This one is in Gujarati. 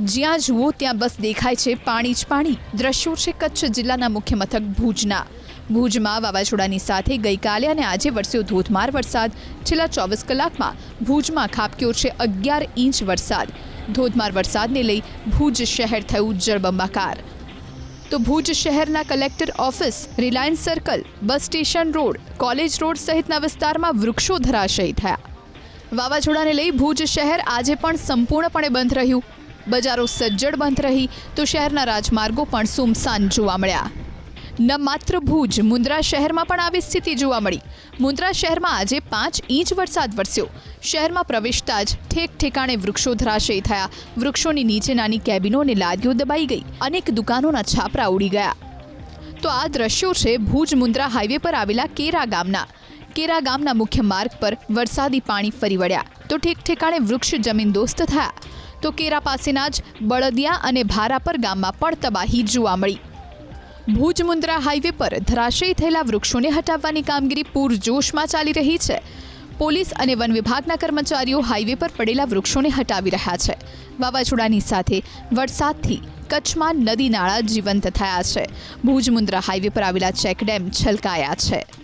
જ્યાં જુઓ ત્યાં બસ દેખાય છે પાણી જ પાણી. દ્રશ્યો છે કચ્છ જિલ્લાના મુખ્ય મથક ભુજના. ભુજમાં વાવાઝોડાની સાથે ગઈકાલે અને આજે વરસ્યો ધોધમાર વરસાદ. છેલ્લા ચોવીસ કલાકમાં ભુજમાં ખાબક્યો છે અગિયાર ઇંચ વરસાદ. ધોધમાર વરસાદને લઈ ભુજ શહેર થયું જળબંબાકાર. તો ભુજ શહેરના collector office, Reliance circle, bus station road, college road સહિતના વિસ્તારમાં વૃક્ષો ધરાશયી થયા. વાવાઝોડાને લઈ ભુજ શહેર આજે પણ સંપૂર્ણપણે બંધ રહ્યું. બજારો સજ્જડ બંધ રહી તો શહેરના રાજમાર્ગો પણ સુમસાન જોવા મળ્યા. ન માત્ર ભુજ, મુન્દ્રા શહેરમાં પણ આવી સ્થિતિ જોવા મળી. મુન્દ્રા શહેરમાં આજે પાંચ ઇંચ વરસાદ વરસ્યો. શહેરમાં પ્રવેશતા જ ઠેક ઠેકાણે વૃક્ષો ધરાશયી થયા. વૃક્ષોની નીચે નાની કેબિનો અને લાદીઓ દબાઈ ગઈ. અનેક દુકાનોના છાપરા ઉડી ગયા. તો આ દ્રશ્યો છે ભુજ, મુન્દ્રા હાઈવે પર આવેલા કેરા ગામના. કેરા ગામના મુખ્ય માર્ગ પર વરસાદી પાણી ફરી વળ્યા. તો ઠેક ઠેકાણે વૃક્ષ જમીન દોસ્ત થયા. તો કેરા પાસેના જ બળદિયા અને ભારાપર ગામમાં પણ તબાહી જોવા મળી. ભુજ મુન્દ્રા હાઈવે પર ધરાશયી થયેલા વૃક્ષોને હટાવવાની કામગીરી પૂરજોશમાં ચાલી રહી છે. પોલીસ અને વન વિભાગના કર્મચારીઓ હાઈવે પર પડેલા વૃક્ષોને હટાવી રહ્યા છે. વાવાઝોડાની સાથે વરસાદથી કચ્છમાં નદી નાળા જીવંત થયા છે. ભુજ મુન્દ્રા હાઈવે પર આવેલા ચેકડેમ છલકાયા છે.